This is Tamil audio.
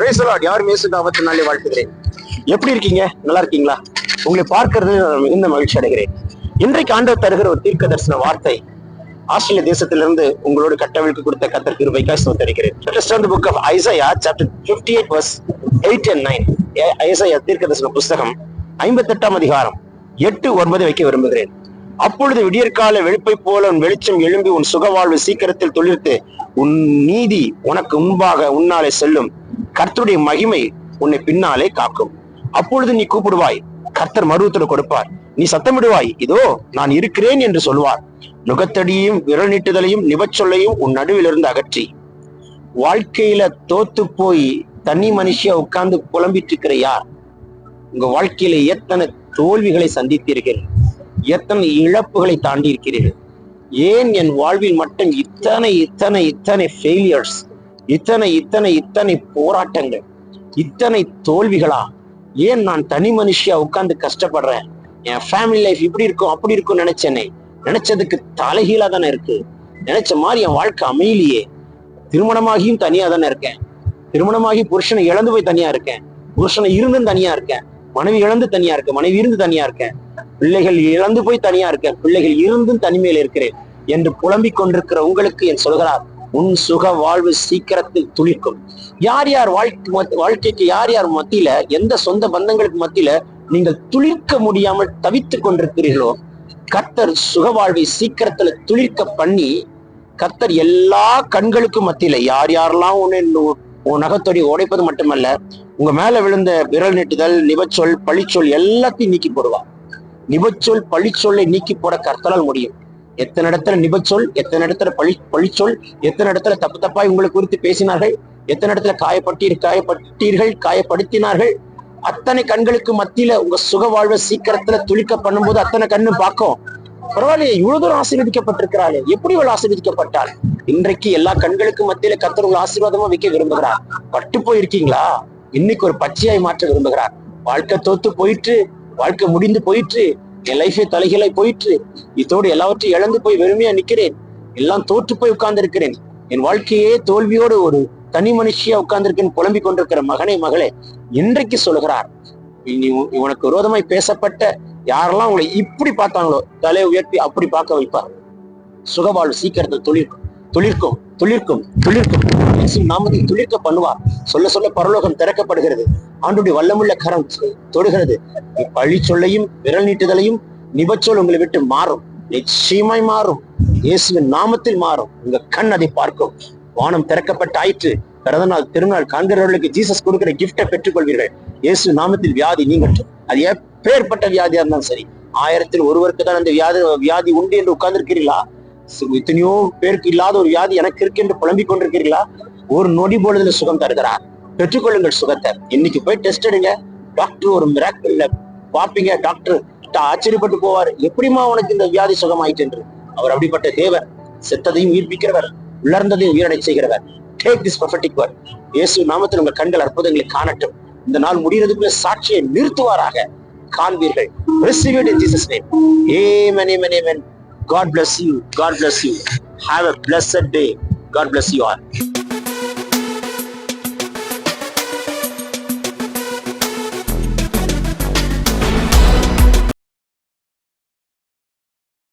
பிரைசலாட் யார் மேசு தாபத்து வாழ்த்துகிறேன். எப்படி இருக்கீங்க? நல்லா இருக்கீங்களா? உங்களை பார்க்கறது மிகுந்த மகிழ்ச்சி அடைகிறேன். இன்றைக்கு ஆண்டவர் தருகிற ஒரு தீர்க்க தரிசன வார்த்தை ஆஸ்திரேலிய தேசத்திலிருந்து உங்களோடு கட்டவிழ்க்கு கொடுத்த கத்தர் கிருபைக்காய் சோத்தரிக்கிறேன் book on the book of Isaiah chapter 58 verse 8 and 9 Isaiah தீர்க்க தரிசன புஸ்தகம் ஐம்பத்தி எட்டாம் அதிகாரம் எட்டு ஒன்பது வைக்க விரும்புகிறேன். அப்பொழுது விடியற்கால வெளுப்பை போல உன் வெளிச்சம் எழும்பி உன் சுகவாழ்வு சீக்கிரத்தில் தொழிற்த்து உன் நீதி உனக்கு முன்பாக உன்னாலே செல்லும். கர்த்தருடைய மகிமை உன்னை பின்னாலே காக்கும். அப்பொழுது நீ கூப்பிடுவாய் கர்த்தர் மருவத்துல கொடுப்பார். நீ சத்தமிடுவாய் இதோ நான் இருக்கிறேன் என்று சொல்வார். நுகத்தடியும் விரல் நீட்டுதலையும் நிபச்சொல்லையும் உன் நடுவிலிருந்து அகற்றி. வாழ்க்கையில தோத்து போய் தனி மனுஷியா உட்கார்ந்து புலம்பிட்டு இருக்கிற யார்? உங்க வாழ்க்கையில எத்தனை தோல்விகளை சந்தித்தீர்கள்? எத்தனை இழப்புகளை தாண்டி இருக்கிறீர்கள் ஏன் என் வாழ்வில் மட்டும் இத்தனை இத்தனை இத்தனை ஃபெயிலியர்ஸ் இத்தனை இத்தனை இத்தனை போராட்டங்கள் இத்தனை தோல்விகளா? ஏன் நான் தனி மனுஷியா உட்கார்ந்து கஷ்டப்படுறேன்? என் ஃபேமிலி லைஃப் இப்படி இருக்கும் அப்படி இருக்கும் நினைச்சேனே. நினைச்சதுக்கு தலைகீழா தானே இருக்கு. நினைச்ச மாதிரி என் வாழ்க்கை அமையிலேயே. திருமணமாகியும் தனியா தானே இருக்கேன். திருமணமாகி புருஷனை இழந்து போய் தனியா இருக்கேன். புருஷனை இருந்தும் தனியா இருக்கேன். மனைவி இழந்து தனியா இருக்கேன். மனைவி இருந்து தனியா இருக்கேன். பிள்ளைகள் இழந்து போய் தனியா இருக்கேன். பிள்ளைகள் இருந்தும் தனிமையில் இருக்கிறேன். என்று புலம்பிக் கொண்டிருக்கிற உங்களுக்கு என் சொல்கிறார் உன் சுக வாழ்வு சீக்கிரத்தில் துளிர்க்கும். யார் யார் வாழ்க்கை மத்- வாழ்க்கைக்கு யார் யார் மத்தியில எந்த சொந்த பந்தங்களுக்கு மத்தியில நீங்கள் துளிர்க்க முடியாமல் தவித்துக் கொண்டிருக்கிறீர்களோ கர்த்தர் சுக வாழ்வை சீக்கிரத்துல துளிர்க்க பண்ணி கர்த்தர் எல்லா கண்களுக்கும் மத்தியில யார் யாரெல்லாம் உன்னை உன் நகத்தொடி உடைப்பது மட்டுமல்ல உங்க மேல விழுந்த விரல் நெட்டுதல் நிபச்சொல் பழிச்சொல் எல்லாத்தையும் நீக்கி போடுவா நிபச்சொல் பழிச்சொல்லை நீக்கி போட கர்த்தரால் முடியும். எத்தனை இடத்துல நிபச்சொல் எத்தனை இடத்துல பழி பழிச்சொல் எத்தனை இடத்துல தப்பு தப்பாய் உங்களை குறித்து பேசினார்கள் எத்தனை இடத்துல காயப்பட்டீர் காயப்பட்டீர்கள் காயப்படுத்தினார்கள். அத்தனை கண்களுக்கு மத்தியில உங்க சுக வாழ்வை சீக்கிரத்துல துளிக்க பண்ணும்போது அத்தனை கண்ணு பார்க்கும். பரவாயில்லையே இவ்வளவு தூரம் ஆசீர்வதிக்கப்பட்டிருக்கிறாளே எப்படி இவள் ஆசீர்வதிக்கப்பட்டாள்? இன்றைக்கு எல்லா கண்களுக்கு மத்தியில கத்தர் உங்களை ஆசீர்வாதமா வைக்க விரும்புகிறார். பட்டு போயிருக்கீங்களா? இன்னைக்கு ஒரு பச்சையாய் மாற்ற விரும்புகிறார். வாழ்க்கை தோத்து போயிட்டு வாழ்க்கை முடிந்து போயிட்டு என் லைஃபே தலைகளாய் போயிட்டு இதோடு எல்லாவற்றையும் இழந்து போய் வெறுமையா நிக்கிறேன். எல்லாம் தோற்று போய் உட்கார்ந்து இருக்கிறேன் என் வாழ்க்கையே தோல்வியோடு ஒரு தனி மனுஷியா உட்கார்ந்திருக்கேன் புலம்பிக் கொண்டிருக்கிற மகனே மகளே இன்றைக்கு சொல்கிறார். நீ உ- உனக்கு விரோதமாய் பேசப்பட்ட யாரெல்லாம் உங்களை இப்படி பார்த்தாங்களோ தலையை உயர்த்தி அப்படி பார்க்க வைப்பார். சுகவாழ்வு சீக்கிரத்தில் தொழில் துளிர்க்கும் துளிர்க்கும் துளிர்க்கும். இயேசு நாமத்தில் துளிர்க்க பண்ணுவார். சொல்ல சொல்ல பரலோகம் திறக்கப்படுகிறது. ஆண்டுடைய வல்லமுள்ள கரம் தொடுகிறது. பழி சொல்லையும் விரல் நீட்டுதலையும் நிபச்சொல் உங்களை விட்டு மாறும். நிச்சயமாய் மாறும். இயேசுவின் நாமத்தில் மாறும். உங்க கண் அதை பார்க்கும். வானம் திறக்கப்பட்ட ஆயிற்று. பிறந்த நாள் திருநாள் காண்கிறவர்களுக்கு ஜீசஸ் கொடுக்கிற கிஃப்டை பெற்றுக்கொள்வீர்கள். இயேசு நாமத்தில் வியாதி நீங்கட்டும். அது எப்பேற்பட்ட வியாதியா இருந்தாலும் சரி. ஆயிரத்தில் ஒருவருக்கு தான் அந்த வியாதி வியாதி உண்டு என்று உட்கார்ந்திருக்கிறீர்களா? எத்தனையோ பேருக்கு இல்லாத ஒரு வியாதி எனக்கு இருக்கு என்று புலம்பிக் கொண்டிருக்கிறீர்களா? ஒரு நொடி பொழுதுல சுகம் தருகிறார் பெற்றுக்கொள்ளுங்கள் சுகத்தை. இன்னைக்கு போய் டெஸ்ட் எடுங்க. டாக்டர் ஒரு மிராக்கிள் பார்ப்பீங்க. டாக்டர் ஆச்சரியப்பட்டு போவார். எப்படிமா உனக்கு இந்த வியாதி சுகமாயிட்டு என்று? அவர் அப்படிப்பட்ட தேவர். செத்ததையும் உயிர்ப்பிக்கிறவர். உலர்ந்ததையும் உயிரடை செய்கிறவர். Take this perfect word. இயேசு நாமத்தில் உங்கள் கண்கள் அற்புதங்களை காணட்டும். இந்த நாள் முடிகிறதுக்குள்ள சாட்சியை நிறுத்துவாராக. காண்பீர்கள். Receive in Jesus name name. Amen amen amen. God bless you. God bless you. Have a blessed day. God bless you all